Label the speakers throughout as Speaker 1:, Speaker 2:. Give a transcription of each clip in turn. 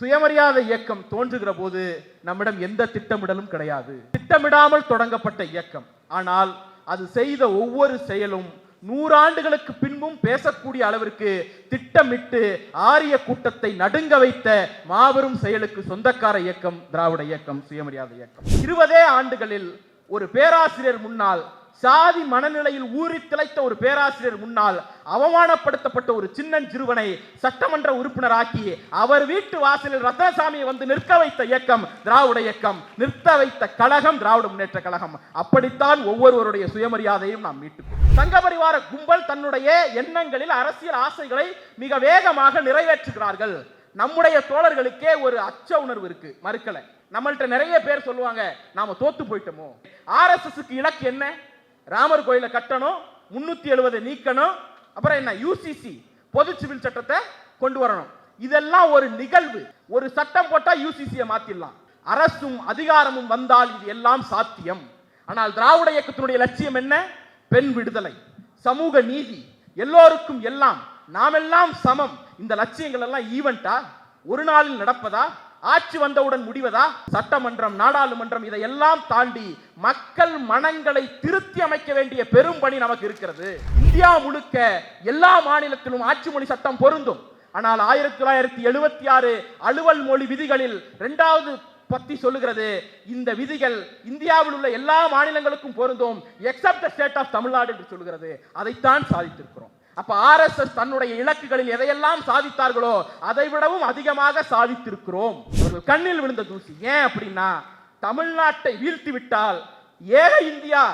Speaker 1: சுயமரியாதை இயக்கம் தோன்றுகிற போது நம்மிடம் எந்த திட்டமிடலும் கிடையாது. திட்டமிடாமல் தொடங்கப்பட்ட இயக்கம். ஆனால் அது செய்த ஒவ்வொரு செயலும் நூறாண்டுகளுக்கு பின்பும் பேசக்கூடிய அளவிற்கு திட்டமிட்டு ஆரிய கூட்டத்தை நடுங்க வைத்த மாபெரும் செயலுக்கு சொந்தக்கார இயக்கம் திராவிட இயக்கம் சுயமரியாதை இயக்கம். இருபதே ஆண்டுகளில் ஒரு பேராசிரியர் முன்னால் சாதி மனநிலையில் ஊறி திளைத்த ஒரு பேராசிரியர் முன்னால் அவமானப்படுத்தப்பட்ட ஒரு சின்னன் சிறுவனை சட்டமன்ற உறுப்பினராக்கி அவர் வீட்டு வாசலில் ரத்னசாமியை வந்து நிற்க வைத்த இயக்கம் திராவிட இயக்கம். நிறுத்த வைத்த கழகம் திராவிட முன்னேற்ற கழகம். அப்படித்தான் ஒவ்வொருவருடைய சுயமரியாதையும் நாம் மீட்டு சங்க பரிவார கும்பல் தன்னுடைய எண்ணங்களில் அரசியல் ஆசைகளை மிக வேகமாக நிறைவேற்றுகிறார்கள். நம்முடைய தோழர்களுக்கே ஒரு அச்ச உணர்வு இருக்கு. மறுக்கலை. நம்மள்கிட்ட நிறைய பேர் சொல்லுவாங்க நாம தோத்து போயிட்டோமோ? ஆர்எஸ்எஸ்க்கு இலக்கு என்ன? ராமர் கோயிலை கட்டணும் முன்னூத்தி எழுபதை நீக்கணும். அப்புறம் என்ன? யூசிசி பொது சிவில் சட்டத்தை கொண்டு வரணும். இதெல்லாம் ஒரு நிகழ்வு. ஒரு சட்டம் போட்டா யூசிசியை மாத்திடலாம். அரசும் அதிகாரமும் வந்தால் இது எல்லாம் சாத்தியம். ஆனால் திராவிட இயக்கத்தினுடைய லட்சியம் என்ன? பெண் விடுதலை. சமூக நீதி. எல்லோருக்கும் எல்லாம் நாமெல்லாம் சமம். இந்த லட்சியங்கள் எல்லாம் ஈவெண்டா ஒரு நாளில் நடப்பதா? ஆட்சி வந்தவுடன் முடிவதா? சட்டமன்றம் நாடாளுமன்றம் இதையெல்லாம் தாண்டி மக்கள் மனங்களை திருத்தி அமைக்க வேண்டிய பெரும் பணி நமக்கு இருக்கிறது. இந்தியா முழுக்க எல்லா மாநிலத்திலும் ஆட்சி மொழி சட்டம் பொருந்தும். ஆனால் ஆயிரத்தி தொள்ளாயிரத்தி எழுபத்தி ஆறு அலுவல் மொழி விதிகளில் இரண்டாவது பத்தி சொல்லுகிறது இந்த விதிகள் இந்தியாவில் உள்ள எல்லா மாநிலங்களுக்கும் பொருந்தும் எக்ஸப்ட் ஸ்டேட் ஆஃப் தமிழ்நாடு என்று சொல்கிறது அதைத்தான் சாதித்திருக்கிறோம். அப்ப ஆர்எஸ்எஸ் தன்னுடைய இலக்குகளில் எதையெல்லாம் சாதித்தார்களோ அதை விடவும் அதிகமாக சாதித்திருக்கிறோம். அவர்கள் கண்ணில் விழுந்த தூசி. ஏன் அப்படின்னா தமிழ்நாட்டை வீழ்த்தி விட்டால் ஏக இந்தியா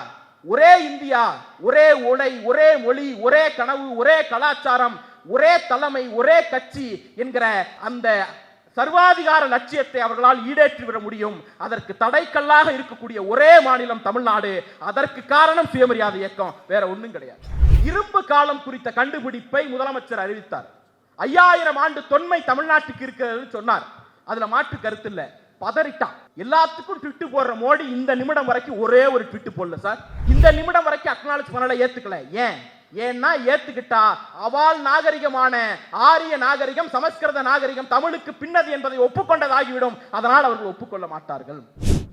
Speaker 1: ஒரே இந்தியா ஒரே உடை ஒரே மொழி ஒரே கனவு ஒரே கலாச்சாரம் ஒரே தலைமை ஒரே கட்சி என்கிற அந்த சர்வாதிகார லட்சியத்தை அவர்களால் ஈடேற்றிவிட முடியும். அதற்கு தடைக்கல்லாக இருக்கக்கூடிய ஒரே மாநிலம் தமிழ்நாடு. அதற்கு காரணம் சுயமரியாதை இயக்கம். வேற ஒன்றும் கிடையாது. இரும்பு காலம் குறித்த கண்டுபிடிப்பை முதலமைச்சர் அறிவித்தார். ஐயாயிரம் ஆண்டு தொன்மை தமிழ்நாட்டுக்கு இருக்கிறது சொன்னார். அதுல மாற்று கருத்து இல்ல. பதறிட்டான். எல்லாத்துக்கும் ட்விட்டு போடுற மோடி இந்த நிமிடம் வரைக்கும் ஒரே ஒரு ட்விட்டு போடல சார். இந்த நிமிடம் வரைக்கும் அக்னாலஜ் பண்ணல ஏத்துக்கல. ஏன்? ஏன்னா ஏத்துக்கிட்டா அவால் நாகரிகமான ஆரிய நாகரிகம் சமஸ்கிருத நாகரிகம் தமிழுக்கு பின்னது என்பதை ஒப்புக்கொண்டதாகிவிடும். அதனால் அவர்கள் ஒப்புக்கொள்ள மாட்டார்கள்.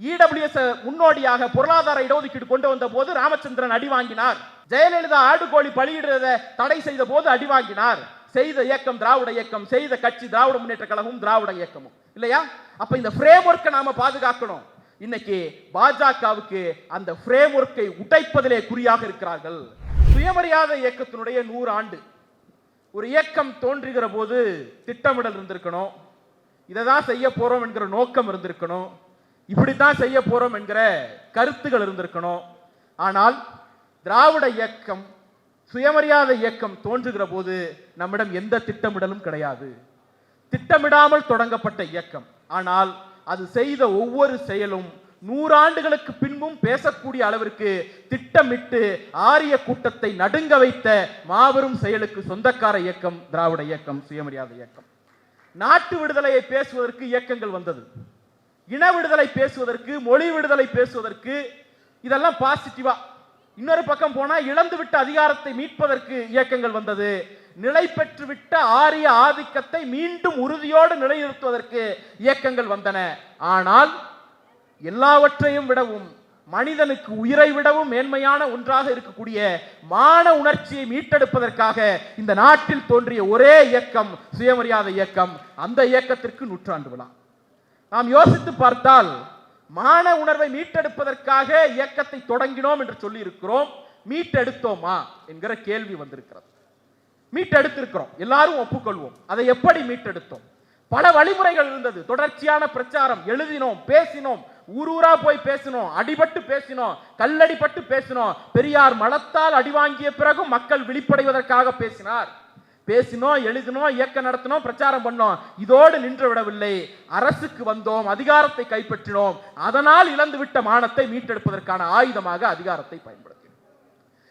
Speaker 1: இடபிள்யூஎஸ் முன்னோடியாக பொருளாதார இடஒதுக்கீடு கொண்டு வந்த போது ராமச்சந்திரன் அடி வாங்கினார். ஜெயலலிதா ஆடு கோழி பலியிடுறத தடை செய்த போது அடி வாங்கினார். செய்த இயக்கம் திராவிட இயக்கம் செய்த கட்சி திராவிட முன்னேற்ற கழகம் திராவிட இயக்கமும். இல்லையா? அப்ப இந்த ஃப்ரேம் ஒர்க்கை நாம பாதுகாக்கணும். இன்னைக்கு பாஜகவுக்கு அந்த ஃப்ரேம் ஒர்க்கை உடைப்பதிலே குறியாக இருக்கிறார்கள். சுயமரியாதை இயக்கத்தினுடைய நூறு ஆண்டு. ஒரு இயக்கம் தோன்றுகிற போது திட்டமிடல் இருந்திருக்கணும். இதை தான் செய்ய போறோம் என்கிற நோக்கம் இருந்திருக்கணும். இப்படித்தான் செய்ய போறோம் என்கிற கருத்துகள் இருந்திருக்கணும். ஆனால் திராவிட இயக்கம் சுயமரியாதை இயக்கம் தோன்றுகிற போது நம்மிடம் எந்த திட்டமிடலும் கிடையாது. திட்டமிடாமல் தொடங்கப்பட்ட இயக்கம். ஆனால் அது செய்த ஒவ்வொரு செயலும் நூறாண்டுகளுக்கு பின்பும் பேசக்கூடிய அளவிற்கு திட்டமிட்டு ஆரிய கூட்டத்தை நடுங்க வைத்த மாபெரும் செயலுக்கு சொந்தக்கார இயக்கம் திராவிட இயக்கம் சுயமரியாதை இயக்கம். நாட்டு விடுதலையை பேசுவதற்கு இயக்கங்கள் வந்தது. இன விடுதலை பேசுவதற்கு மொழி விடுதலை பேசுவதற்கு இதெல்லாம் பாசிட்டிவா இன்னொரு பக்கம் போனால் இழந்து விட்ட அதிகாரத்தை மீட்பதற்கு இயக்கங்கள் வந்தது. நிலை பெற்றுவிட்ட ஆரிய ஆதிக்கத்தை மீண்டும் உறுதியோடு நிலைநிறுத்துவதற்கு இயக்கங்கள் வந்தன. ஆனால் எல்லாவற்றையும் விடவும் மனிதனுக்கு உயிரை விடவும் மேன்மையான ஒன்றாக இருக்கக்கூடிய மான உணர்ச்சியை மீட்டெடுப்பதற்காக இந்த நாட்டில் தோன்றிய ஒரே இயக்கம் சுயமரியாதை இயக்கம். அந்த இயக்கத்திற்கு நூற்றாண்டு விழா. நாம் யோசித்து பார்த்தால் மான உணர்வை மீட்டெடுப்பதற்காக இயக்கத்தை தொடங்கினோம் என்று சொல்லி இருக்கிறோம் மீட்டெடுத்தோமா என்கிற கேள்வி வந்திருக்கிறது. மீட்டெடுத்திருக்கிறோம். எல்லாரும் ஒப்புக்கொள்வோம். அதை எப்படி மீட்டெடுத்தோம்? பல வழிமுறைகள் இருந்தது. தொடர்ச்சியான பிரச்சாரம் எழுதினோம் பேசினோம். ஊர் ஊரா போய் பேசினோம். அடிபட்டு பேசினோம். கல்லடிபட்டு பேசினோம். பெரியார் மலத்தால் அடி வாங்கிய பிறகும் மக்கள் விழிப்படைவதற்காக பேசினார். பேசினோம் எழுதினோம் இயக்கம் நடத்தினோம் பிரச்சாரம் பண்ணோம் இதோடு நின்று விடவில்லை. அரசுக்கு வந்தோம் அதிகாரத்தை கைப்பற்றினோம். அதனால் இழந்துவிட்ட மானத்தை மீட்டெடுப்பதற்கான ஆயுதமாக அதிகாரத்தை பயன்படுத்தினோம்.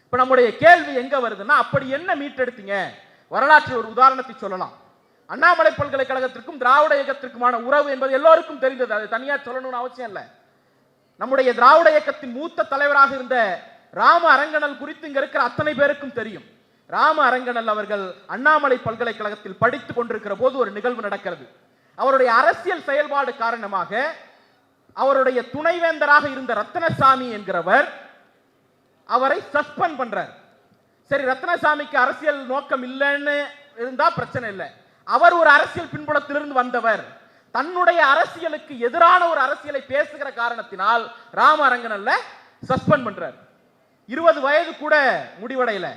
Speaker 1: இப்ப நம்முடைய கேள்வி எங்க வருதுன்னா அப்படி என்ன மீட்டெடுத்தீங்க? வரலாற்றில் ஒரு உதாரணத்தை சொல்லலாம். அண்ணாமலை பல்கலைக்கழகத்திற்கும் திராவிட இயக்கத்திற்குமான உறவு என்பது எல்லோருக்கும் தெரிந்தது. அது தனியாக சொல்லணும்னு அவசியம் இல்லை. நம்முடைய திராவிட இயக்கத்தின் மூத்த தலைவராக இருந்த ராம அரங்கனல் குறித்து இங்க இருக்கிற அத்தனை பேருக்கும் தெரியும். ராம அரங்கனல் அவர்கள் அண்ணாமலை பல்கலைக்கழகத்தில் படித்துக் கொண்டிருக்கிற போது ஒரு நிகழ்வு நடக்கிறது. அவருடைய அரசியல் செயல்பாடு காரணமாக அவருடைய துணைவேந்தராக இருந்த ரத்னசாமி என்கிறவர் அவரை சஸ்பெண்ட் பண்றார். சரி ரத்னசாமிக்கு அரசியல் நோக்கம் இல்லைன்னு இருந்தா பிரச்சனை இல்லை. அவர் ஒரு அரசியல் பின்புலத்திலிருந்து வந்தவர். தன்னுடைய அரசியலுக்கு எதிரான ஒரு அரசியலை பேசுகிற காரணத்தினால் ராம அரங்கனல்ல சஸ்பெண்ட் பண்றார். இருபது வயது கூட முடிவடையல.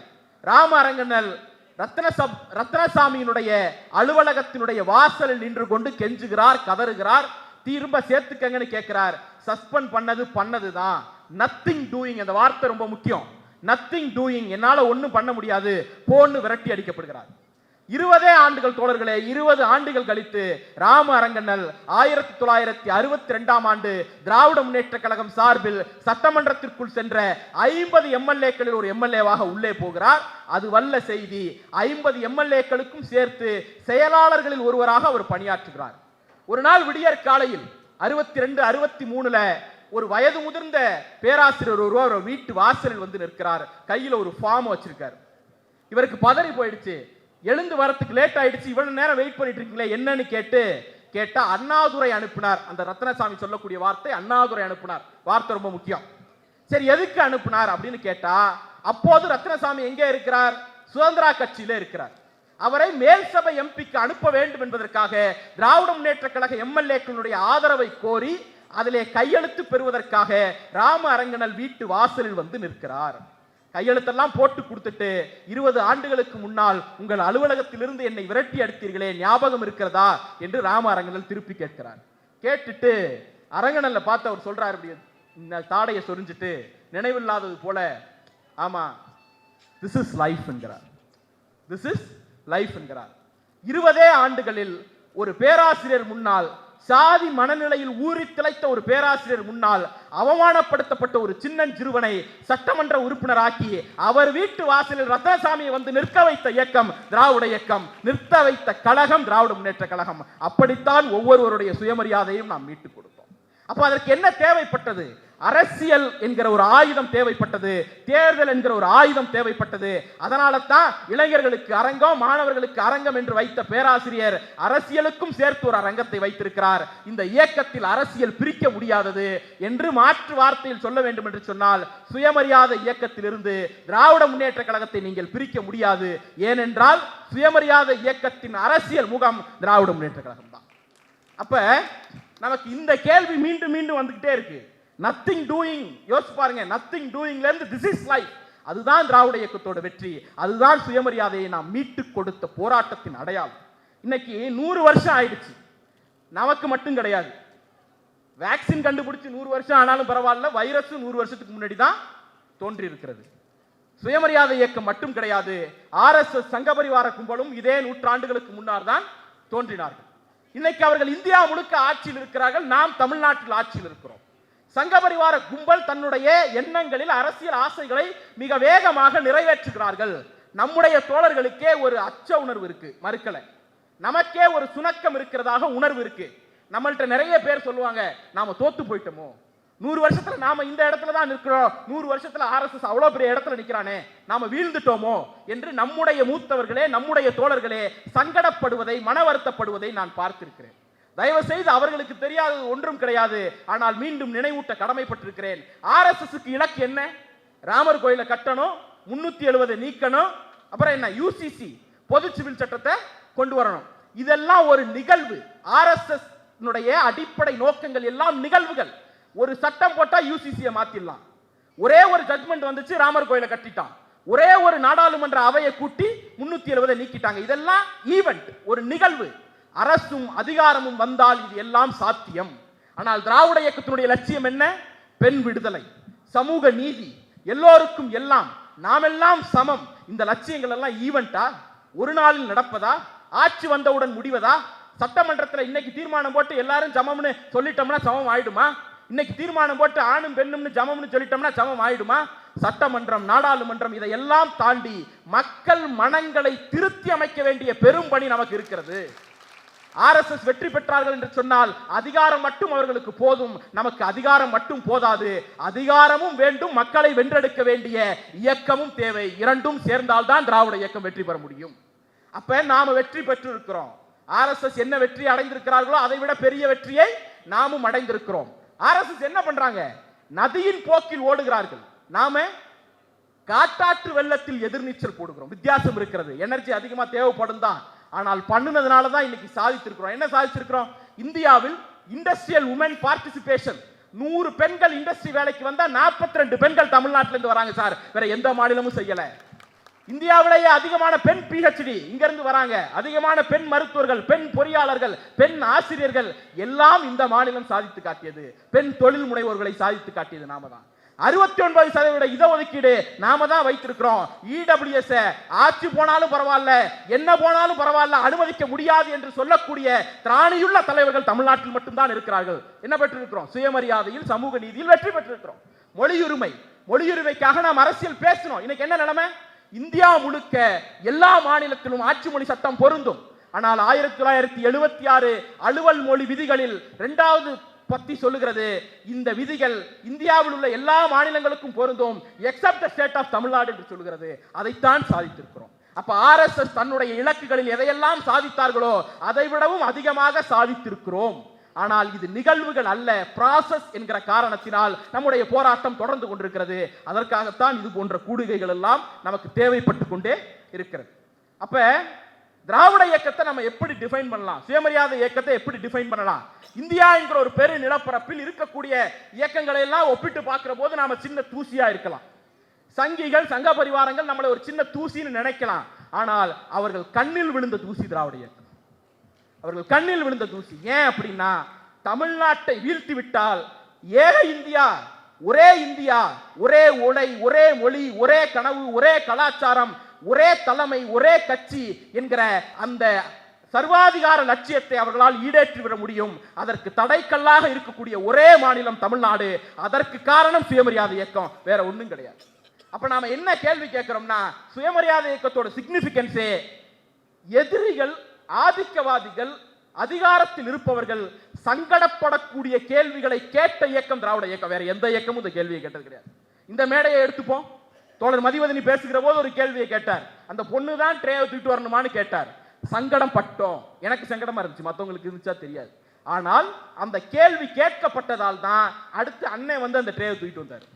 Speaker 1: ராம அரங்கனல் ரத்ன சப் ரத்னசாமியினுடைய அலுவலகத்தினுடைய வாசலில் நின்று கொண்டு கெஞ்சுகிறார் கதறுகிறார். திரும்ப சேர்த்துக்கங்கன்னு கேட்கிறார். சஸ்பெண்ட் பண்ணது பண்ணதுதான். நத்திங் டூயிங் அந்த வார்த்தை ரொம்ப முக்கியம். நத்திங் டூயிங் என்னால ஒண்ணும் பண்ண முடியாது. போன்னு விரட்டி அடிக்கப்படுகிறார். இருபதே ஆண்டுகள் தோழர்களே இருபது ஆண்டுகள் கழித்து ராம அரங்கண்ணல் ஆயிரத்தி தொள்ளாயிரத்தி அறுபத்தி ரெண்டாம் ஆண்டு திராவிட முன்னேற்ற கழகம் சார்பில் சட்டமன்றத்திற்குள் சென்ற ஐம்பது எம்எல்ஏக்களில் ஒரு எம்எல்ஏவாக உள்ளே போகிறார். அது வல்ல செய்தி. ஐம்பது எம்எல்ஏக்களுக்கும் சேர்த்து செயலாளர்களில் ஒருவராக அவர் பணியாற்றுகிறார். ஒரு நாள் விடியற் காலையில் அறுபத்தி ரெண்டு அறுபத்தி மூணுல ஒரு வயது முதிர்ந்த பேராசிரியர் ஒருவர் அவர் வீட்டு வாசலில் வந்து நிற்கிறார். கையில் ஒரு ஃபார்ம் வச்சிருக்கார். இவருக்கு பதறி போயிடுச்சு. எழுந்து வரத்துக்கு லேட் ஆயிடுச்சு இவ்வளவு நேரம் வெயிட் பண்ணிட்டு இருக்கீங்களே என்னன்னு கேட்டு கேட்டா அண்ணாதுரை அனுப்பினார். அந்த ரத்னசாமி சொல்லக்கூடிய வார்த்தை அண்ணாதுரை அனுப்பினார். வார்த்தை ரொம்ப முக்கியம். சரி எதுக்கு அனுப்பினார் அப்படின்னு கேட்டா அப்போது ரத்னசாமி எங்கே இருக்கிறார்? சுதந்திரா கட்சியில இருக்கிறார். அவரை மேல் சபை எம்பிக்கு அனுப்ப வேண்டும் என்பதற்காக திராவிட முன்னேற்ற கழக எம்எல்ஏக்களுடைய ஆதரவை கோரி அதிலே கையெழுத்து பெறுவதற்காக ராம அரங்கனல் வீட்டு வாசலில் வந்து நிற்கிறார். கையெழுத்தெல்லாம் போட்டு கொடுத்துட்டு இருபது ஆண்டுகளுக்கு முன்னால் உங்கள் அலுவலகத்திலிருந்து என்னை விரட்டி அடித்தீர்களே ஞாபகம் இருக்கிறதா? என்று ராம அரங்கனல் திருப்பி கேட்கிறார். கேட்டுட்டு அரங்கனல்ல பார்த்து அவர் சொல்றார் அப்படி இந்த தாடையை சொரிஞ்சிட்டு நினைவில்லாதது போல ஆமா திஸ் இஸ் லைஃப் என்கிறார். திஸ் இஸ் லைஃப் என்கிறார். இருபதே ஆண்டுகளில் ஒரு பேராசிரியர் முன்னால் சாதி மனநிலையில் ஊறி திளைத்த ஒரு பேராசிரியர் முன்னால் அவமானப்படுத்தப்பட்ட ஒரு சின்னன் சிறுவனை சட்டமன்ற உறுப்பினராக்கி அவர் வீட்டு வாசலில் ரத்னசாமியை வந்து நிற்க வைத்த இயக்கம் திராவிட இயக்கம். நிறுத்த வைத்த கழகம் திராவிட முன்னேற்ற கழகம். அப்படித்தான் ஒவ்வொருவருடைய சுயமரியாதையும் நாம் மீட்டுக் கொடுத்தோம். அப்போ அதற்கு என்ன தேவைப்பட்டது? அரசியல் என்கிற ஒரு ஆயுதம் தேவைப்பட்டது தேர்தல் என்கிற ஒரு ஆயுதம் தேவைப்பட்டது. அதனால தான் இளைஞர்களுக்கு அரங்கம் மாணவர்களுக்கு அரங்கம் என்று வைத்த பேராசிரியர் அரசியலுக்கும் சேர்த்து ஒரு அரங்கத்தை வைத்திருக்கிறார். இந்த இயக்கத்தில் அரசியல் பிரிக்க முடியாதது என்று மாற்று வார்த்தையில் சொல்ல வேண்டும் என்று சொன்னால் சுயமரியாதை இயக்கத்திலிருந்து திராவிட முன்னேற்ற கழகத்தை நீங்கள் பிரிக்க முடியாது. ஏனென்றால் சுயமரியாதை இயக்கத்தின் அரசியல் முகம் திராவிட முன்னேற்ற கழகம் தான் அப்ப நமக்கு இந்த கேள்வி மீண்டும் மீண்டும் வந்துகிட்டே இருக்கு. நத்திங் டூயிங் யோசிச்சு பாருங்க நத்திங் டூயிங்ல இருந்து திஸ் இஸ் லைஃப் அதுதான் திராவிட இயக்கத்தோட வெற்றி. அதுதான் சுயமரியாதையை நாம் மீட்டு கொடுத்த போராட்டத்தின் அடையாளம். இன்னைக்கு நூறு வருஷம் ஆயிடுச்சு. நமக்கு மட்டும் கிடையாது. வேக்சின் கண்டுபிடிச்சு நூறு வருஷம் ஆனாலும் பரவாயில்ல வைரஸும் நூறு வருஷத்துக்கு முன்னாடி தான் தோன்றி இருக்கிறது சுயமரியாதை இயக்கம் மட்டும் கிடையாது. ஆர்எஸ்எஸ் சங்கபரிவார கும்பலும் இதே நூற்றாண்டுகளுக்கு முன்னார் தான் தோன்றினார்கள். இன்னைக்கு அவர்கள் இந்தியா முழுக்க ஆட்சியில் இருக்கிறார்கள். நாம் தமிழ்நாட்டில் ஆட்சியில் இருக்கிறோம். சங்கபரிவார கும்பல் தன்னுடைய எண்ணங்களில் அரசியல் ஆசைகளை மிக வேகமாக நிறைவேற்றுகிறார்கள். நம்முடைய தோழர்களுக்கே ஒரு அச்ச உணர்வு இருக்கு மறுக்கல. நமக்கே ஒரு சுணக்கம் இருக்கிறதாக உணர்வு இருக்கு. நம்மள்கிட்ட நிறைய பேர் சொல்லுவாங்க நாம தோத்து போயிட்டோமோ? நூறு வருஷத்துல நாம இந்த இடத்துல தான் நிற்கிறோம். நூறு வருஷத்துல ஆர்எஸ்எஸ் அவ்வளவு பெரிய இடத்துல நிற்கிறானே. நாம வீழ்ந்துட்டோமோ? என்று நம்முடைய மூத்தவர்களே நம்முடைய தோழர்களே சங்கடப்படுவதை மன வருத்தப்படுவதை நான் பார்த்திருக்கிறேன். தயவு செய்து அவர்களுக்கு தெரியாதது ஒன்றும் கிடையாது. ஆனால் மீண்டும் நினைவூட்ட கடமைப்பட்டிருக்கிறேன். ஆர்எஸ்எஸ்க்கு இலக்கு என்ன? ராமர் கோயிலை கட்டணும் முன்னூத்தி எழுபதை நீக்கணும் அப்புறம் என்ன? யூசிசி பொது சிவில் சட்டத்தை கொண்டு வரணும். இதெல்லாம் ஒரு நிகழ்வு. ஆர்எஸ்எஸ் அடிப்படை நோக்கங்கள் எல்லாம் நிகழ்வுகள். ஒரு சட்டம் போட்டா யூசிசியை மாத்திடலாம். ஒரே ஒரு ஜட்மெண்ட் வந்துச்சு ராமர் கோயிலை கட்டிட்டான். ஒரே ஒரு நாடாளுமன்ற அவையை கூட்டி முன்னூத்தி எழுபதை நீக்கிட்டாங்க. இதெல்லாம் ஈவெண்ட் ஒரு நிகழ்வு. அரசும் அதிகாரமும் வந்தால் இது எல்லாம் சாத்தியம். ஆனால் திராவிட இயக்கத்தினுடைய லட்சியம் என்ன? பெண் விடுதலை சமூக நீதி. எல்லோருக்கும் எல்லாம் நாமெல்லாம் சமம். இந்த லட்சியங்கள் எல்லாம் ஈவெண்டா ஒரு நாளில் நடப்பதா? ஆட்சி வந்தவுடன் முடிவதா? சட்டமன்றத்தில் இன்னைக்கு தீர்மானம் போட்டு எல்லாரும் சமம்னு சொல்லிட்டோம்னா சமம் ஆயிடுமா? இன்னைக்கு தீர்மானம் போட்டு ஆணும் பெண்ணும்னு சமம்னு சொல்லிட்டோம்னா சமம் ஆயிடுமா? சட்டமன்றம் நாடாளுமன்றம் இதையெல்லாம் தாண்டி மக்கள் மனங்களை திருத்தி அமைக்க வேண்டிய பெரும் பணி நமக்கு இருக்கிறது. ஆர்எஸ்எஸ் வெற்றி பெற்றார்கள் என்று சொன்னால் அதிகாரம் மட்டும் அவர்களுக்கு போதும். நமக்கு அதிகாரம் மட்டும் போதாது. அதிகாரமும் வேண்டும் மக்களை வென்றெடுக்க வேண்டிய இயக்கமும் தேவை. இரண்டும் சேர்ந்தால்தான் திராவிட இயக்கம் வெற்றி பெற முடியும். அப்ப நாம வெற்றி பெற்று இருக்கிறோம் ஆர்எஸ்எஸ் என்ன வெற்றி அடைந்திருக்கிறார்களோ அதை விட பெரிய வெற்றியை நாமும் அடைந்திருக்கிறோம். ஆர்எஸ்எஸ் என்ன பண்றாங்க? நதியின் போக்கில் ஓடுகிறார்கள். நாம காட்டாற்று வெள்ளத்தில் எதிர்நீச்சல் போடுகிறோம். வித்தியாசம் இருக்கிறது. எனர்ஜி அதிகமா தேவைப்படும் தான் ஆனால் பண்ணுனதுனால தான் இன்னைக்கு சாதித்திருக்கிறோம். என்ன சாதிச்சிருக்கிறோம் இந்தியாவில் இண்டஸ்ட்ரியல் உமன் பார்ட்டிசிபேஷன் நூறு பெண்கள் இண்டஸ்ட்ரி வேலைக்கு வந்தா 42 ரெண்டு பெண்கள் தமிழ்நாட்டிலேருந்து வராங்க சார். வேற எந்த மாநிலமும் செய்யலை. இந்தியாவிலேயே அதிகமான பெண் பிஹெச்டி இங்கிருந்து வராங்க. அதிகமான பெண் மருத்துவர்கள் பெண் பொறியாளர்கள் பெண் ஆசிரியர்கள் எல்லாம் இந்த மாநிலம் சாதித்து காட்டியது. பெண் தொழில் முனைவோர்களை சாதித்து காட்டியது நாம தான். அறுபத்தி ஒன்பது சதவீத இடஒதுக்கீடு நாம தான் வைத்திருக்கிறோம். இடபிள்யூஎஸ் ஆட்சி போனாலும் பரவாயில்ல என்ன போனாலும் பரவாயில்ல அனுமதிக்க முடியாது என்று சொல்லக்கூடிய திராணியுள்ள தலைவர்கள் தமிழ்நாட்டில் மட்டும்தான் இருக்கிறார்கள். என்ன பெற்றிருக்கிறோம்? சுயமரியாதையில் சமூக நீதியில் வெற்றி பெற்றிருக்கிறோம். மொழியுரிமை மொழியுரிமைக்காக நாம் அரசியல் பேசணும். இன்னைக்கு என்ன நிலைமை? இந்தியா முழுக்க எல்லா மாநிலத்திலும் ஆட்சி மொழி சட்டம் பொருந்தும். ஆனால் ஆயிரத்தி தொள்ளாயிரத்தி எழுபத்தி ஆறு அலுவல் மொழி விதிகளில் இரண்டாவது பத்தி சொல்லுகிறது. இந்த விதிகள் இந்தியாவில் உள்ள எல்லா மாநிலங்களுக்கும் பொருந்தும். Except the state of Tamil Nadu என்று சொல்லுகிறது. அதைத்தான் சாதித்திருக்கிறோம். அப்ப ஆர்எஸ்எஸ் தன்னுடைய இலக்குகளில் எதையெல்லாம் சாதித்தார்களோ அதை விடவும் அதிகமாக சாதித்திருக்கிறோம். ஆனால் இது நிகழ்வுகள் அல்ல ப்ராசஸ் என்கிற காரணத்தினால் நம்முடைய போராட்டம் தொடர்ந்து கொண்டிருக்கிறது. அதற்காகத்தான் இது போன்ற கூடுகைகள் எல்லாம் நமக்கு தேவைப்பட்டு கொண்டே இருக்கிறது. அப்ப திராவிட இயக்கத்தை நம்ம எப்படி டிஃபைன் பண்ணலாம்? சுயமரியாதை இயக்கத்தை எப்படி டிஃபைன் பண்ணலாம்? இந்தியா என்கிற ஒரு பெரு நிலப்பரப்பில் இருக்கக்கூடிய இயக்கங்களை எல்லாம் ஒப்பிட்டு பார்க்கிற போது நாம சின்ன தூசியா இருக்கலாம். சங்கிகள் சங்க பரிவாரங்கள் நம்மளை ஒரு சின்ன தூசின்னு நினைக்கலாம். ஆனால் அவர்கள் கண்ணில் விழுந்த தூசி திராவிட இயக்கம். அவர்கள் கண்ணில் விழுந்த தூசி. ஏன் அப்படின்னா தமிழ்நாட்டை வீழ்த்தி விட்டால் ஏக இந்தியா ஒரே இந்தியா ஒரே உடை ஒரே மொழி ஒரே கனவு ஒரே கலாச்சாரம் ஒரே தலைமை ஒரே கட்சி என்கிற அந்த சர்வாதிகார லட்சியத்தை அவர்களால் ஈடேற்றி விட முடியும். அதற்கு தடைக்கல்லாக இருக்கக்கூடிய ஒரே மாநிலம் தமிழ்நாடு. அதற்கு காரணம் சுயமரியாதை இயக்கம். வேற ஒண்ணும் கிடையாது. அப்ப நாம என்ன கேள்வி கேட்கிறோம்னா சுயமரியாதை இயக்கத்தோட சிக்னிபிகன்ஸே எதிரிகள் ஆதிக்கவாதிகள் அதிகாரத்தில் இருப்பவர்கள் சங்கடப்படக்கூடிய கேள்விகளை கேட்ட இயக்கம் திராவிட இயக்கம். வேற எந்த இயக்கமும் இந்த கேள்வியை கேட்டது கிடையாது. இந்த மேடையை எடுத்துப்போம். தோழர் மதிவதனி பேசுகிற போது ஒரு கேள்வியை கேட்டார். அந்த பொண்ணு தான் ட்ரேவை தூக்கிட்டு வரணுமான்னு கேட்டார். சங்கடம் பட்டோம். எனக்கு சங்கடமா இருந்துச்சு. மற்றவங்களுக்கு இருந்துச்சா தெரியாது. ஆனால் அந்த கேள்வி கேட்கப்பட்டதால் தான் அடுத்து அண்ணன் வந்து அந்த ட்ரேவை தூக்கிட்டு வந்தார்.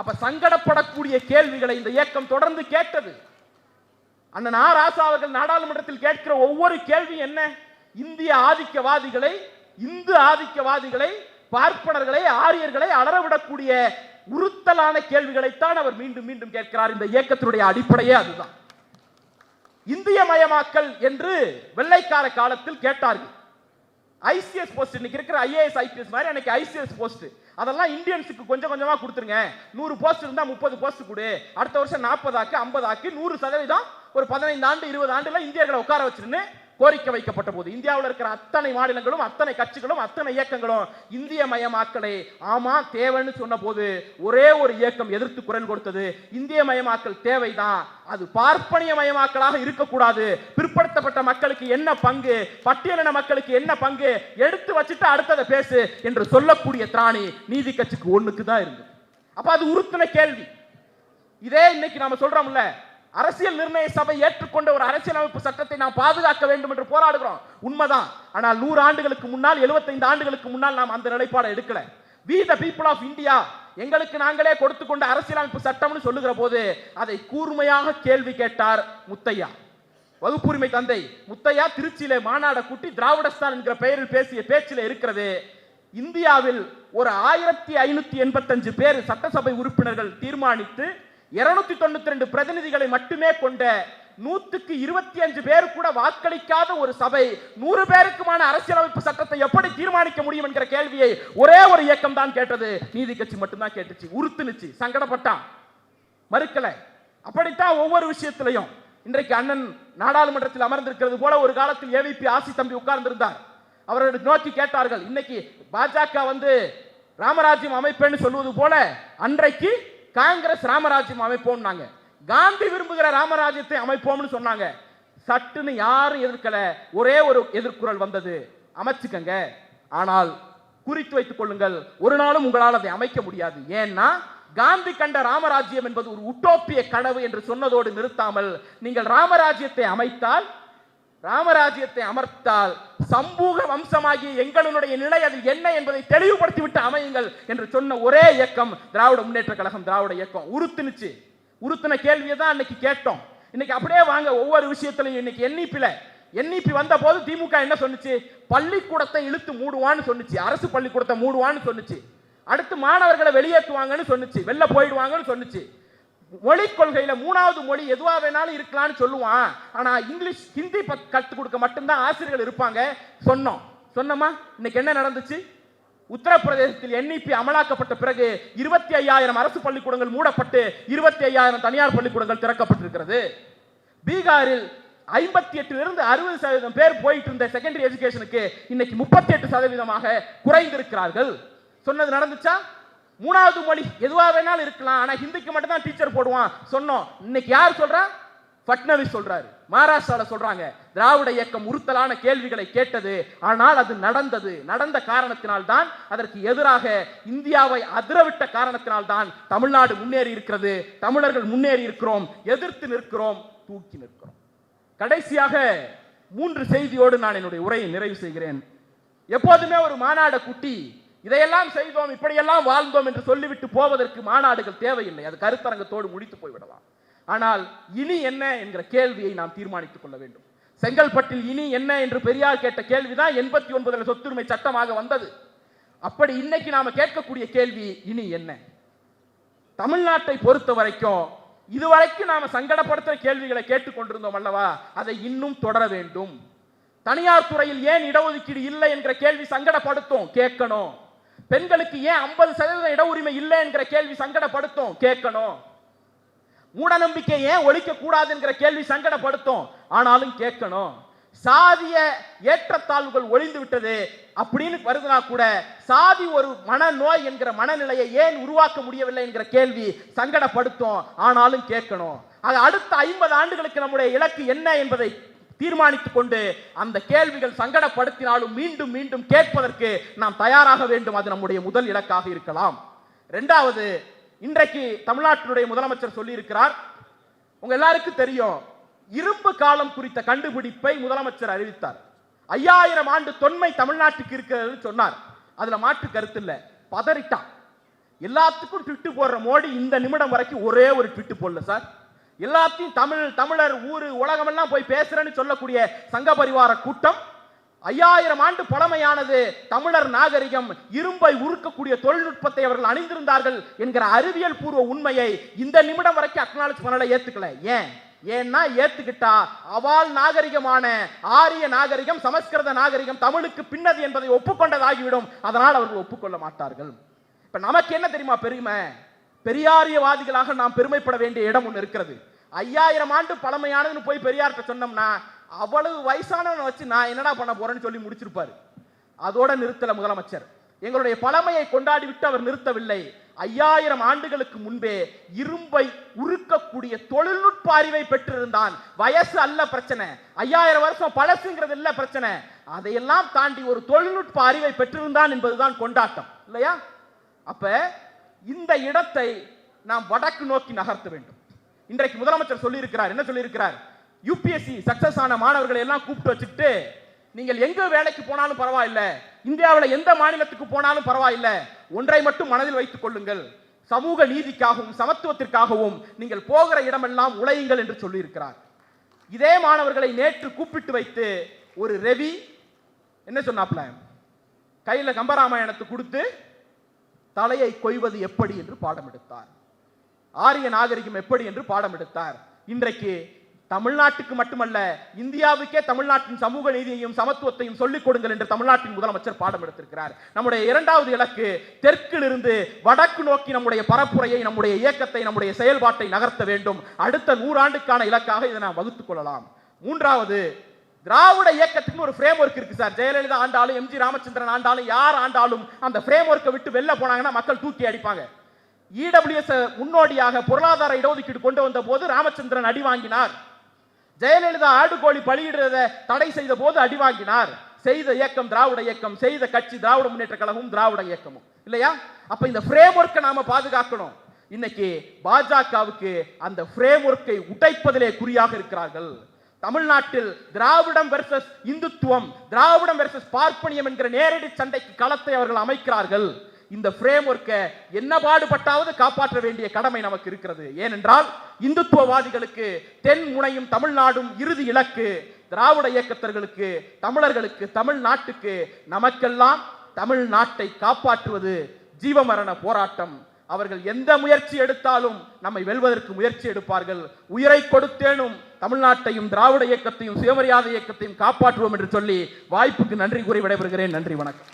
Speaker 1: அப்ப சங்கடப்படக்கூடிய கேள்விகளை இந்த இயக்கம் தொடர்ந்து கேட்டது. அண்ணன் ஆ ராசா அவர்கள் நாடாளுமன்றத்தில் கேட்கிற ஒவ்வொரு கேள்வி என்ன? இந்திய ஆதிக்கவாதிகளை இந்து ஆதிக்கவாதிகளை பார்ப்பனர்களை ஆரியர்களை அலறவிடக்கூடிய உறுத்தலான கேள்விகளைத்தான் அவர் மீண்டும் மீண்டும் கேட்கிறார். இந்த இயக்கத்தினுடைய அடிப்படையே அதுதான். இந்திய மயமாக்கல் என்று வெள்ளைக்கார காலத்தில் கேட்டார்கள். ஐசிஎஸ் போஸ்ட் இன்னைக்கு இருக்கிற ஐஏஎஸ் ஐபிஎஸ் மாதிரி அன்னைக்கு ஐசிஎஸ் போஸ்ட். அதெல்லாம் இந்தியன்ஸுக்கு கொஞ்சம் கொஞ்சமாக கொடுத்துருங்க. நூறு போஸ்ட் இருந்தால் முப்பது போஸ்ட் கொடு. அடுத்த வருஷம் நாற்பதாக்கு ஐம்பதாக்கு நூறு சதவீதம் ஒரு பதினைந்து ஆண்டு இருபது ஆண்டுல இந்தியர்களை உட்கார வச்சிருன்னு கோரிக்கை வைக்கப்பட்ட போது இந்தியாவில் இருக்கிற அத்தனை மாநிலங்களும் அத்தனை கட்சிகளும் அத்தனை இயக்கங்களும் இந்திய மயமாக்கலை. ஆமா தேவைன்னு சொன்ன போது ஒரே ஒரு இயக்கம் எதிர்த்து குரல் கொடுத்தது. இந்திய மயமாக்கல் தேவைதான். அது பார்ப்பனிய மயமாக்கலாக இருக்கக்கூடாது. பிற்படுத்தப்பட்ட மக்களுக்கு என்ன பங்கு? பட்டியலின மக்களுக்கு என்ன பங்கு? எடுத்து வச்சுட்டு அடுத்ததை பேசு என்று சொல்லக்கூடிய திராணி நீதி கட்சிக்கு ஒண்ணுக்கு தான் இருந்தது. அப்ப அது உறுத்தின கேள்வி. இதே இன்னைக்கு நாம சொல்றோம்ல அரசியல் நிர்ணய சபை ஏற்றுக்கொண்ட ஒரு அரசியலமைப்பு சட்டத்தை நாம் பாதுகாக்க வேண்டும் என்று போராடுகிறோம். உண்மைதான். ஆனால் நூறு ஆண்டுகளுக்கு முன்னால் 75 ஆண்டுகளுக்கு முன்னால் நாம் அந்த நிலைப்பாடை எடுக்கல. We the people of India எங்களுக்கு நாங்களே கொடுத்து கொண்ட அரசியலமைப்பு சட்டம்னு சொல்லுகிற போது அதை கூர்மையாக கேள்வி கேட்டார் முத்தையா. வகுப்புரிமை தந்தை முத்தையா திருச்சியில மாநாட கூட்டி திராவிடஸ்தான் என்கிற பெயரில் பேசிய பேச்சில் இருக்கிறது. இந்தியாவில் ஒரு ஆயிரத்தி ஐநூத்தி எண்பத்தஞ்சு பேர் சட்டசபை உறுப்பினர்கள் தீர்மானித்து இருநூத்தி தொண்ணூத்தி ரெண்டு பிரதிநிதிகளை மட்டுமே கொண்ட நூத்துக்கு இருபத்தி அஞ்சு பேர் கூட வாக்களிக்காத ஒரு சபை நூறு பேருக்குமான அரசியலமைப்பு சட்டத்தை எப்படி தீர்மானிக்க முடியும் என்கிற கேள்வியை ஒரே ஒரு இயக்கம் தான் கேட்டது. நீதி கட்சி மட்டும்தான் கேட்டுச்சு. உறுத்துனுச்சு. சங்கடப்பட்டான் மறுக்கல. அப்படித்தான் ஒவ்வொரு விஷயத்திலையும். இன்றைக்கு அண்ணன் நாடாளுமன்றத்தில் அமர்ந்திருக்கிறது போல ஒரு காலத்தில் ஏவிபி ஆசி தம்பி உட்கார்ந்திருந்தார். அவர்கள் நோக்கி கேட்டார்கள். இன்னைக்கு பாஜக வந்து ராமராஜ்யம் அமைப்பேன்னு சொல்வது போல அன்றைக்கு காங்கிரஸ் ராமராஜ்யம் அமைப்போம்னாங்க. காந்தி விரும்புகிற ராமராஜ்யத்தை அமைப்போம்னு சொன்னாங்க. சட்டுன்னு யாரும் எதிர்க்கல? ஒரே ஒரு எதிர்க்குரல் வந்தது. அமைச்சுக்கங்க. ஆனால் குறித்து வைத்துக் கொள்ளுங்கள். ஒரு நாளும் உங்களால் அதை அமைக்க முடியாது. ஏன்னா காந்தி கண்ட ராமராஜ்யம் என்பது ஒரு உட்டோப்பிய கனவு என்று சொன்னதோடு நிறுத்தாமல் நீங்கள் ராமராஜ்யத்தை அமைத்தால் ராமராஜ்யத்தை அமர்த்தால் சமூக வம்சமாகிய எங்களுடைய நிலை அதில் என்ன என்பதை தெளிவுபடுத்திவிட்டு அமையுங்கள் என்று சொன்ன ஒரே இயக்கம் திராவிட முன்னேற்ற கழகம் திராவிட இயக்கம். உறுத்துனுச்சு உறுத்தின கேள்வியை தான் அன்னைக்கு கேட்டோம். இன்னைக்கு அப்படியே வாங்க ஒவ்வொரு விஷயத்திலையும் இன்னைக்கு எண்ணிப்பில என்இபி வந்த போது திமுக என்ன சொன்னுச்சு? பள்ளிக்கூடத்தை இழுத்து மூடுவான்னு சொன்னுச்சு. அரசு பள்ளிக்கூடத்தை மூடுவான்னு சொன்னுச்சு. அடுத்து மாணவர்களை வெளியேற்றுவாங்கன்னு சொன்னுச்சு. வெளில போயிடுவாங்கன்னு சொன்னுச்சு. மொழி கொள்கையில மூணாவது மொழி எதுவா வேணாலும் இருக்கலாம்னு சொல்லுவான். ஆனா இங்கிலீஷ் ஹிந்தி பத் கற்றுக் கொடுக்க மட்டும்தான் ஆசிரியர்கள் இருப்பாங்க. சொன்னோம். சொன்னோமா? இன்னைக்கு என்ன நடந்துச்சு? உத்தரப்பிரதேசத்தில் என்இபி அமலாக்கப்பட்ட பிறகு இருபத்தி ஐயாயிரம் அரசு பள்ளிக்கூடங்கள் மூடப்பட்டு இருபத்தி ஐயாயிரம் தனியார் பள்ளிக்கூடங்கள் திறக்கப்பட்டிருக்கிறது. பீகாரில் ஐம்பத்தி எட்டிலிருந்து அறுபது சதவீதம் பேர் போயிட்டு இருந்த செகண்டரி எஜுகேஷனுக்கு இன்னைக்கு முப்பத்தி எட்டு சதவீதமாக குறைந்திருக்கிறார்கள். சொன்னது நடந்துச்சா? மூணாவது மொழி எதுவாக வேணாலும் இருக்கலாம் ஆனால் ஹிந்திக்கு மட்டும் தான் டீச்சர் போடுவான். சொன்னோம். இன்னைக்கு யார் சொல்றா? பட்னவிஸ் சொல்றாரு. மகாராஷ்டிராவில் சொல்றாங்க. திராவிட இயக்கம் உறுத்தலான கேள்விகளை கேட்டது ஆனால் அது நடந்தது. நடந்த காரணத்தினால் தான் அதற்கு எதிராக இந்தியாவை அதிரவிட்ட காரணத்தினால் தான் தமிழ்நாடு முன்னேறி இருக்கிறது. தமிழர்கள் முன்னேறி இருக்கிறோம். எதிர்த்து நிற்கிறோம். தூக்கி நிற்கிறோம். கடைசியாக மூன்று செய்தியோடு நான் என்னுடைய உரையை நிறைவு செய்கிறேன். எப்போதுமே ஒரு மாநாட குட்டி இதையெல்லாம் செய்தோம் இப்படியெல்லாம் வாழ்ந்தோம் என்று சொல்லிவிட்டு போவதற்கு மாநாடுகள் தேவையில்லை. அது கருத்தரங்கத்தோடு முடித்து போய்விடலாம் ஆனால் இனி என்ன என்கிற கேள்வியை நாம் தீர்மானித்துக் கொள்ள வேண்டும். செங்கல்பட்டில் இனி என்ன என்று பெரியார் கேட்ட கேள்விதான் எண்பத்தி ஒன்பதுல சொத்துரிமை சட்டமாக வந்தது. அப்படி இன்னைக்கு நாம கேட்கக்கூடிய கேள்வி இனி என்ன? தமிழ்நாட்டை பொறுத்த வரைக்கும் இதுவரைக்கும் நாம சங்கடப்படுத்துற கேள்விகளை கேட்டுக்கொண்டிருந்தோம் அல்லவா? அதை இன்னும் தொடர வேண்டும். தனியார் துறையில் ஏன் இடஒதுக்கீடு இல்லை என்கிற கேள்வி சங்கடப்படுத்தும். கேட்கணும். பெண்களுக்கு ஏன் ஐம்பது சதவீதம் இட உரிமை இல்லை என்கிற கேள்வி சங்கடப்படுத்தும்? கேட்கணும். மூடநம்பிக்கை ஏன் ஒழிக்க கூடாது என்கிற கேள்வி சங்கடப்படுத்தும்? ஆனாலும் கேட்கணும். சாதிய ஏற்றத்தாழ்வுகள் ஒழிந்து விட்டது அப்படின்னு வருதுனா கூட சாதி ஒரு மனநோய் என்கிற மனநிலையை ஏன் உருவாக்க முடியவில்லை என்கிற கேள்வி சங்கடப்படுத்தும். ஆனாலும் கேட்கணும். அது அடுத்த ஐம்பது ஆண்டுகளுக்கு நம்முடைய இலக்கு என்ன என்பதை தீர்மானித்துக் கொண்டு அந்த கேள்விகள் சங்கடப்படுத்தினாலும் மீண்டும் மீண்டும் கேட்பதற்கு நாம் தயாராக வேண்டும். அது நம்முடைய முதல் இலக்காக இருக்கலாம். இரண்டாவது இன்றைக்கு தமிழ்நாட்டினுடைய முதலமைச்சர் சொல்லியிருக்கிறார் உங்க எல்லாருக்கும் தெரியும் இரும்பு காலம் குறித்த கண்டுபிடிப்பை முதலமைச்சர் அறிவித்தார். ஐயாயிரம் ஆண்டு தொன்மை தமிழ்நாட்டுக்கு இருக்கிறது சொன்னார். அதுல மாற்று கருத்து இல்ல. பதறிட்டான். எல்லாத்துக்கும் ட்விட்டு போடுற மோடி இந்த நிமிடம் வரைக்கும் ஒரே ஒரு ட்விட்டு போடல சார். எல்லாத்தையும் தமிழ் தமிழர் ஊரு உலகமெல்லாம் போய் பேசுறேன்னு சொல்லக்கூடிய சங்க பரிவார கூட்டம். ஐயாயிரம் ஆண்டு பழமையானது தமிழர் நாகரிகம் இரும்பை உருக்கக்கூடிய தொழில்நுட்பத்தை அவர்கள் அணிந்திருந்தார்கள் என்கிற அறிவியல் பூர்வ உண்மையை இந்த நிமிடம் வரைக்கும் அக்னாலஜ் பண்ணல ஏத்துக்கல. ஏன்? ஏன்னா ஏத்துக்கிட்டா அவால் நாகரிகமான ஆரிய நாகரிகம் சமஸ்கிருத நாகரிகம் தமிழுக்கு பின்னது என்பதை ஒப்புக்கொண்டதாகிவிடும். அதனால் அவர்கள் ஒப்புக்கொள்ள மாட்டார்கள். இப்ப நமக்கு என்ன தெரியுமா பெருமை? பெரியாரியவாதிகளாக நாம் பெருமைப்பட வேண்டிய இடம் ஒன்று இருக்கிறது. ஐயாயிரம் ஆண்டு பழமையானதுன்னு போய் பெரியார்கிட்ட சொன்னோம்னா அவ்வளவு வயசானவனை வச்சு நான் என்னடா பண்ண போறேன்னு சொல்லி முடிச்சிருப்பாரு. அதோட நிறுத்தல முதலமைச்சர். எங்களுடைய பழமையை கொண்டாடி விட்டு அவர் நிறுத்தவில்லை. ஐயாயிரம் ஆண்டுகளுக்கு முன்பே இரும்பை உருக்கக்கூடிய தொழில்நுட்ப அறிவை பெற்றிருந்தான். வயசு அல்ல பிரச்சனை. ஐயாயிரம் வருஷம் பழசுங்கிறது இல்ல பிரச்சனை. அதையெல்லாம் தாண்டி ஒரு தொழில்நுட்ப அறிவை பெற்றிருந்தான் என்பதுதான் கொண்டாட்டம். இல்லையா? அப்ப இந்த இடத்தை நாம் வடக்கு நோக்கி நகர்த்த வேண்டும். இன்றைக்கு முதலமைச்சர் சொல்லியிருக்கிறார். என்ன சொல்லியிருக்கிறார்? யூபிஎஸ்சி சக்சஸ் ஆன மாணவர்களை எல்லாம் கூப்பிட்டு வச்சுட்டு நீங்கள் எங்க வேலைக்கு போனாலும் பரவாயில்லை இந்தியாவில் எந்த மாநிலத்துக்கு போனாலும் பரவாயில்லை ஒன்றை மட்டும் மனதில் வைத்துக் கொள்ளுங்கள். சமூக நீதிக்காகவும் சமத்துவத்திற்காகவும் நீங்கள் போகிற இடமெல்லாம் உழையுங்கள் என்று சொல்லியிருக்கிறார். இதே மாணவர்களை நேற்று கூப்பிட்டு வைத்து ஒரு ரவி என்ன சொன்னாப்ல கையில் கம்பராமாயணத்தை கொடுத்து தலையை கொய்வது எப்படி என்று பாடம் எடுத்தார். ஆரிய நாகரிகம் எப்படி என்று பாடம் எடுத்தார். இன்றைக்கு தமிழ்நாட்டுக்கு மட்டுமல்ல இந்தியாவுக்கே தமிழ்நாட்டின் சமூக நீதியையும் சமத்துவத்தையும் சொல்லிக் கொடுங்கள் என்று தமிழ்நாட்டின் முதலமைச்சர் பாடம் எடுத்திருக்கிறார். நம்முடைய இரண்டாவது இலக்கு தெற்கிலிருந்து வடக்கு நோக்கி நம்முடைய பரப்புரையை நம்முடைய இயக்கத்தை நம்முடைய செயல்பாட்டை நகர்த்த வேண்டும். அடுத்த நூறாண்டுக்கான இலக்காக இதை நாம் வகுத்துக் கொள்ளலாம். மூன்றாவது திராவிட இயக்கத்துக்கு ஒரு ஃப்ரேம் ஒர்க் இருக்கு சார். ஜெயலலிதா ஆண்டாலும் எம்ஜி ராமச்சந்திரன் ஆண்டாலும் யார் ஆண்டாலும் அந்த ஃப்ரேம் ஒர்க்கை விட்டு வெளில போனாங்கன்னா மக்கள் தூக்கி அடிப்பாங்க. இடபிள்யூஎஸ் முன்னோடியாக பொருளாதார இடஒதுக்கீடு கொண்டு வந்த போது ராமச்சந்திரன் அடி வாங்கினார். ஜெயலலிதா ஆடுகோழி பலியிடுறதை தடை செய்த போது அடி வாங்கினார். செய்த இயக்கம் திராவிட இயக்கம் செய்த கட்சி திராவிட முன்னேற்ற கழகம் திராவிட இயக்கமும். இல்லையா? அப்ப இந்த ஃப்ரேம் ஒர்க்கை நாம பாதுகாக்கணும். இன்னைக்கு பாஜகவுக்கு அந்த ஃப்ரேம் ஒர்க்கை உடைப்பதிலே குறியாக இருக்கிறார்கள். தமிழ்நாட்டில் திராவிடம் வெர்சஸ் இந்துத்துவம் திராவிடம் வெர்சஸ் பார்ப்பனியம் என்கிற நேரடி சண்டைக்கு களத்தை அவர்கள் அமைக்கிறார்கள். இந்த ஃப்ரேம் ஒர்க்கை என்ன பாடுபட்டாவது காப்பாற்ற வேண்டிய கடமை நமக்கு இருக்கிறது. ஏனென்றால் இந்துத்துவவாதிகளுக்கு தென் முனையும் தமிழ்நாடும் இறுதி இலக்கு. திராவிட இயக்கத்தர்களுக்கு தமிழர்களுக்கு தமிழ்நாட்டுக்கு நமக்கெல்லாம் தமிழ்நாட்டை காப்பாற்றுவது ஜீவமரண போராட்டம். அவர்கள் எந்த முயற்சி எடுத்தாலும் நம்மை வெல்வதற்கு முயற்சி எடுப்பார்கள். உயிரை கொடுத்தேனும் தமிழ்நாட்டையும் திராவிட இயக்கத்தையும் சுயமரியாதை இயக்கத்தையும் காப்பாற்றுவோம் என்று சொல்லி வாய்ப்புக்கு நன்றி கூறி விடைபெறுகிறேன். நன்றி வணக்கம்.